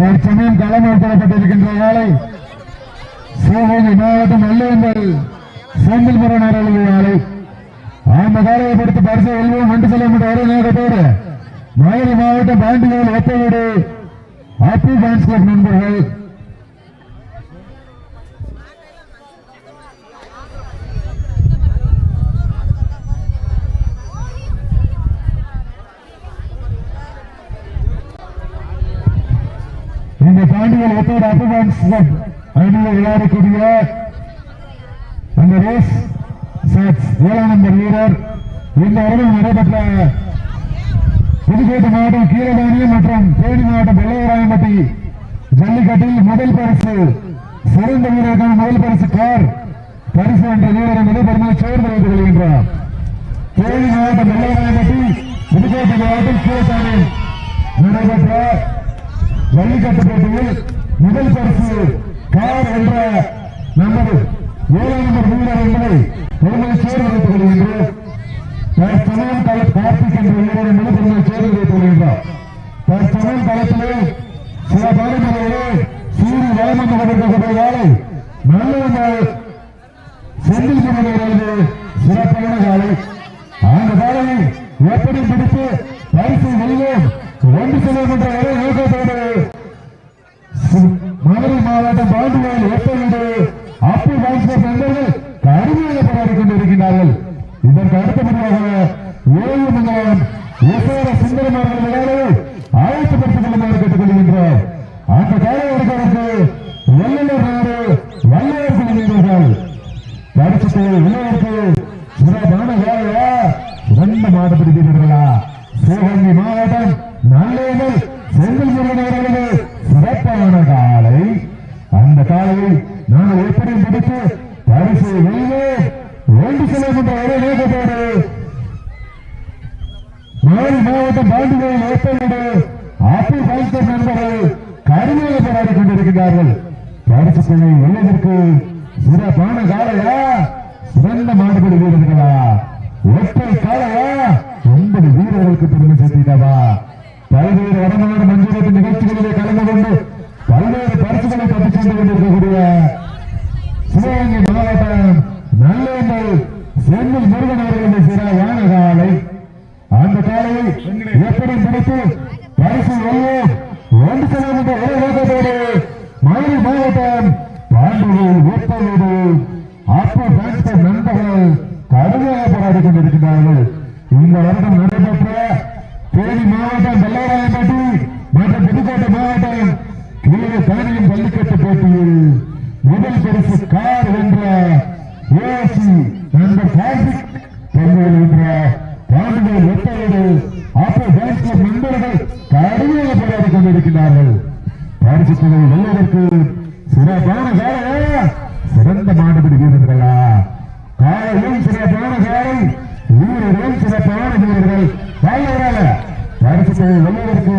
தற்சமயம் களம் உட்படப்பட்டிருக்கின்ற வேலை சிவகங்கை மாவட்டம் நல்லேந்தல் செந்தில்புரம் முரணர் வேலை அந்த காலையை பொறுத்து பரிசு வெல்வோம். என்று செல்ல முடியும் ஒரே நோக்கத்தோடு மதுரை மாவட்டம் பாண்டிகள் ஒத்தவீடு ஹாப்பி டான்ஸ் கிளப் நண்பர்கள். இந்த பாண்டிகள் எத்தோட ஹாப்பி அணியில் விளையாடக்கூடிய அந்த ரேஸ் சாட்ஸ் ஏழாம் நம்பர் வீரர். இந்த வருடம் நடைபெற்ற புதுக்கோட்டை மாவட்டம் கீழதானி மற்றும் தேனி மாவட்டம் வெள்ளையராயம்பட்டி ஜல்லிக்கட்டில் முதல் பரிசு. சிறந்த வீரருக்கான முதல் பரிசு கார். பரிசு என்ற வீரர் என்பதை பெருமை சேர்ந்து வைத்துக் கொள்கின்றார். தேனி மாவட்டம் வெள்ளையராயம்பட்டி புதுக்கோட்டை மாவட்டம் கீழதானி நடைபெற்ற ஜல்லிக்கட்டு போட்டியில் முதல் பரிசு கார் என்ற நமது ஏழாம் நம்பர் வீரர் என்பதை பெருமை சேர்ந்து வைத்துக் கொள்கின்றோம். தற்சமயம் தல கார்த்திக் என்ற வீரர் என்பது பெருமை சேர்ந்து வைத்துக் கொள்கின்றார் தற்சமயம் தளத்திலே சில பாடல்களிலே சூரிய வளம் வந்து கொண்டிருக்கக்கூடிய காலை நல்ல செந்தில் முறையிலிருந்து சிறப்பான காலை. அந்த காலையை எப்படி பிடித்து பரிசு வெல்வோம். ஒன்று செல்வோம் என்ற ஒரே நோக்கப்படுகிறது மதுரை மாவட்டம் பாண்டியில் எப்பொழுது அப்பி பாஸ்கர் நண்பர்கள் கடுமையாக போராடி கொண்டிருக்கிறார்கள் இதற்கு அடுத்தபடியாக ஓய்வு மங்கலம் எசோர சுந்தரமான விளையாடு ஆயத்தப்படுத்திக் கொள்ளுமாறு கேட்டுக் கொள்கின்றோம் அந்த காலவர்களுக்கு வல்லவர் நாடு வல்லவர் குழுவினர்கள் பரிசுக்கு உள்ளவருக்கு சிறப்பான வேலையா சிறந்த மாடுபிடி வீரர்களா சிவகங்கை மாவட்டம் நல்லேமல் செந்தில் முருகன் அவர்களது சிறப்பான காலை அந்த காலையை நான் எப்படி பிடித்து பரிசு வெல்வேன் வேண்டு செல்லும் என்ற ஒரே நோக்கத்தோடு மதுரை மாவட்டம் பாண்டிகையில் ஏற்படு ஆப்பி பாய்ச்சர் நண்பர்கள் கடுமையாக போராடி பரிசு தொகை வெல்வதற்கு சிறப்பான காலையா? சிறந்த மாடுபடி வீரர்களா? ஒற்றை காலையா? ஒன்பது வீரர்களுக்கு பெருமை சேர்த்திட்டவா? பல்வேறு வடநாடு மஞ்சள் நிகழ்ச்சிகளிலே கலந்து கொண்டு பல்வேறு பரிசுகளை தப்பிச் சென்று கொண்டிருக்கக்கூடிய சிவகங்கை மாவட்டம் நல்லேந்தல் செந்தில் முருகன் அவர்களுடைய சிறப்பான காலை அந்த காலையை எப்படி பிடித்து பரிசு வெல்வோம் ஒன்று செல்வோம் என்ற ஒரே நோக்கத்தோடு மதுரை மாவட்டம் பாண்டியில் ஒத்த வீடு அப்போ டிரான்ஸ்பர் நண்பர்கள் கடுமையாக போராடி கொண்டிருக்கிறார்கள் இந்த வருடம் நடைபெற்ற தேனி மாவட்டம் வெள்ளாராயப்பட்டி மற்றும் புதுக்கோட்டை மாவட்டம் வீர தனியும் பள்ளிக்கட்டு போட்டியில் முதல் பரிசு கார் வென்ற ஏசி நண்பர் கார்த்திக் பொங்கல் என்ற பாண்டிகள் ஒத்தவீடு அப்போ டான்ஸ் கிளப் நண்பர்கள் கடுமையாக போராடி கொண்டிருக்கிறார்கள் பரிசு தொகை வெல்வதற்கு சிறப்பான காலையா சிறந்த மாடுபிடி வீரர்களா. காலையும் சிறப்பான காலை வீரர்களும் சிறப்பான வீரர்கள். காலைவரால பரிசு தொகை வெல்வதற்கு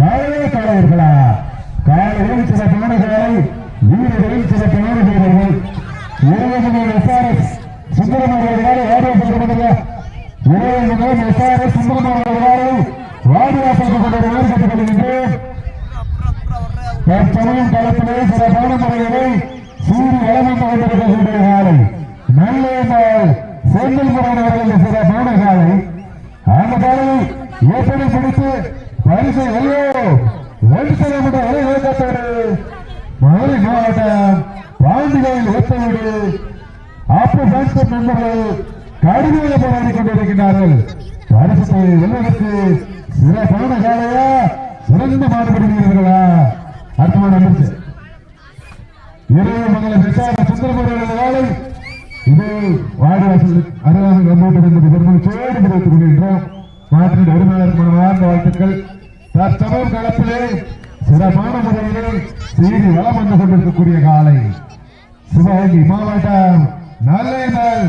காலையே காலையர்களா? காலையும் சிறப்பான காலை வீரர்களும் சிறப்பான வீரர்கள் இருபது எஸ்ஆர்எஸ் சுந்தரமாரி வாடியா சொல்லுங்க இருபது எஸ்ஆர்எஸ் சுந்தரமாரி வாடியா சொல்லுங்க கேட்டுக்கொள்கின்றேன் தற்சமயம் களத்திலே சிறப்பான முறையிலே சூரிய வளம் கொண்டிருக்கக்கூடிய காலை நல்ல செந்தில் முறையின் அவர்கள் சிறப்பான காலை அந்த காலையை எப்படி பிடித்து பரிசு எல்லோ வென்று செல்ல முடிய ஒரே மதுரை மாவட்டம் பாண்டிகையில் ஒத்தவீடு ஆப்பு டிரான்ஸ்போர்ட் நண்பர்கள் கடுமையாக போராடி கொண்டிருக்கிறார்கள் பரிசு வெல்வதற்கு சிறப்பான காலையா சிறந்த மாடுபடி அர்த்தமான வந்துருச்சு இரவு மங்கள விசாரணை சுந்தரமுடைய வேலை. இது வாடிவாசல் அருகாமல் கம்பௌண்டர் என்பது பெருமகிழ்ச்சியோடு தெரிவித்துக் கொள்கின்றோம் நாட்டின் உரிமையாளர் வாழ்த்துக்கள். தற்சமயம் களத்திலே சிறப்பான முறையிலே செய்தி வளம் வந்து கொண்டிருக்கக்கூடிய காலை. சிவகங்கை மாவட்டம் நல்லேந்தல்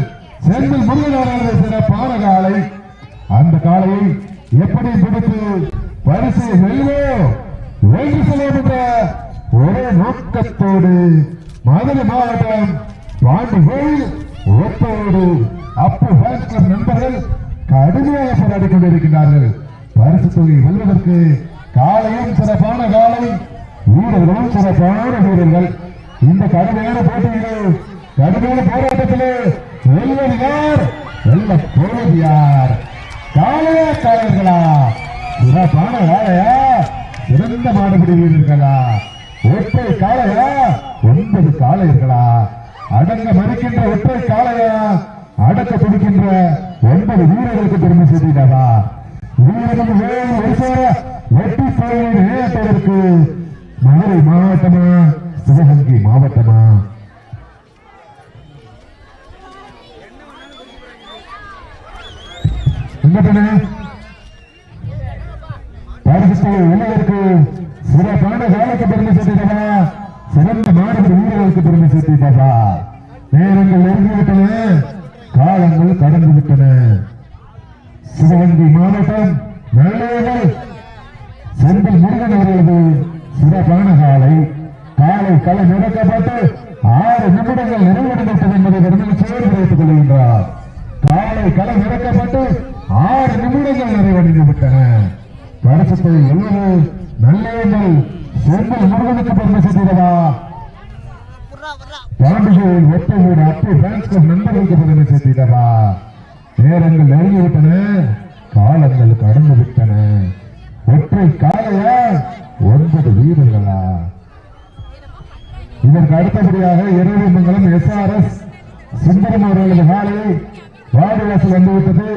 செந்தில் முருகன் அவர்களது சிறப்பான காலை. அந்த காலையை எப்படி பிடித்து பரிசு வெல்வோ வென்று செல்வோம் என்ற ஒரே நோக்கத்தோடு மதுரை மாவட்டம் பாண்டி கோயில் ஒத்தோடு அப்பு ஃபேன்ஸ் கிளப் நண்பர்கள் கடுமையாக போராடி கொண்டிருக்கிறார்கள் பரிசு தொகை வெல்வதற்கு காலையும் சிறப்பான காலை வீரர்களும் சிறப்பான வீரர்கள். இந்த கடுமையான போட்டியிலே கடுமையான போராட்டத்திலே வெல்வது யார்? வெல்ல போவது யார்? காளையா காளையர்களா? சிறப்பான காளையா? சிறந்த மாடுபிடி வீரர்களா? ஒற்றை காளையா? ஒன்பது காலையர்களா அடங்க மறுக்கின்ற ஒற்றை காளையா? அடக்க துடிக்கின்ற ஒன்பது வீரர்களுக்கு பெருமை சேர்த்திட்டாரா வீரர்கள் வேறு நேரத்திற்கு மதுரை மாவட்டமா சிவகங்கை மாவட்டமா? உள்ளதற்கு சிறப்பான வேலைக்கு பெருமை சேர்த்திட்டா சிறந்த மாணவர் வீரர்களுக்கு பெருமை சேர்த்திட்டா நேரங்கள் நெருங்கிவிட்டன காலங்கள் கடந்து விட்டன. சிவகங்கை மாவட்டம் நல்லேவல் செந்தில் முருகன் அவர்களது சிறப்பான காலை. காலை களை நிறக்கப்பட்டு ஆறு நிமிடங்கள் நிறைவடைந்துவிட்டது என்பதை பெருமகிழ்ச்சியோடு தெரிவித்துக் கொள்கின்றார். காலை களை நிறக்கப்பட்டு ஆறு நிமிடங்கள் நிறைவடைந்து விட்டன. பரிசத்தை எழுவது நல்லேங்கள் செந்தில் முருகனுக்கு பெருமை சேர்க்கிறதா பாண்டிகோவில் ஒத்த வீடு அப்போ பிரான்ஸ் நண்பர்களுக்கு பெருமை சேர்த்திடவா நேரங்கள் நெருங்கிவிட்டன காலங்கள் கடந்து விட்டன ஒற்றை காலையா? ஒன்பது வீரர்களா? இதற்கு அடுத்தபடியாக இரவிமங்கலம் எஸ்ஆர்எஸ் சுந்தரம் அவர்களது காலை வாடிவாசல் வந்துவிட்டது.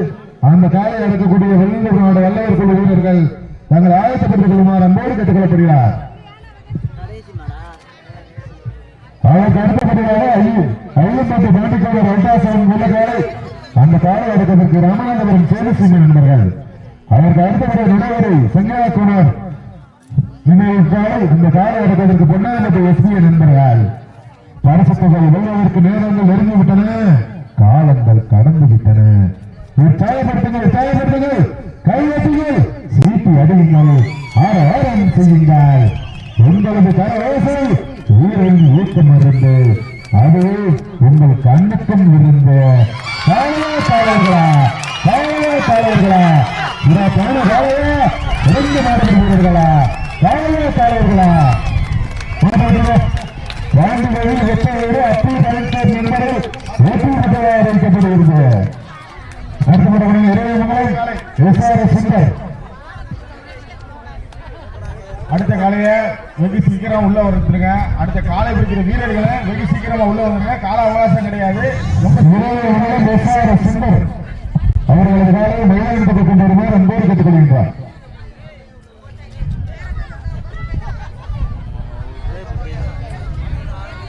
அந்த காலை அடக்கக்கூடிய வெள்ளூர் நாடு வல்லையர் குழு வீரர்கள் தங்கள் ஆயத்தப்பட்டுக் கொள்ளுமாறு அன்போடு கேட்டுக்கொள்ளப்படுகிறார் அவர் அதற்கு அடுத்தபடியாக ஐ- ஐயம்பட்டி பாண்டிக்கோடு ரெண்டாசாமி உள்ள காலை அந்த காலை எடுப்பதற்கு ராமநாதபுரம் சேதுசிங்க நண்பர்கள். அதற்கு அடுத்தபடியாக நடைமுறை சங்கரா குமார் நினைவு காலை இந்த காலை எடுப்பதற்கு பொன்னாமட்டு எஸ்பிய நண்பர்கள். பரிசு தொகை வெல்வதற்கு நேரங்கள் நெருங்கி விட்டன காலங்கள் கடந்து விட்டன உற்சாகப்படுத்துங்கள் உற்சாகப்படுத்துங்கள் கையெட்டுங்கள் சீட்டி அடியுங்கள். ஆரம் செய்யுங்கள். உங்களது கரவேசை ஊரின் ஊக்கம் இருந்து அது உங்கள் கண்ணுக்கும் இருந்த காலையே காலையர்களா காலையே காலையர்களா இரண்டு மாதம் வீரர்களா காலையே வெற்றியோடு அப்பி கலெக்டர் நண்பர்கள் ஏற்றுமதியாக அறிவிக்கப்படுகிறது. அடுத்தபடி இறைவன் எஸ்ஆர் சுந்தர் அடுத்த காலையை வெகு சீக்கிரம் உள்ள வந்துருங்க. அடுத்த காலை பிடிக்கிற வீரர்களை வெகு சீக்கிரமா உள்ள வந்துருங்க. கால அவகாசம் கிடையாது. ரொம்ப அவர்களது வேலையை மயிலாடுதுறை கொண்டு வருமாறு அன்போடு கேட்டுக் கொள்கின்றார்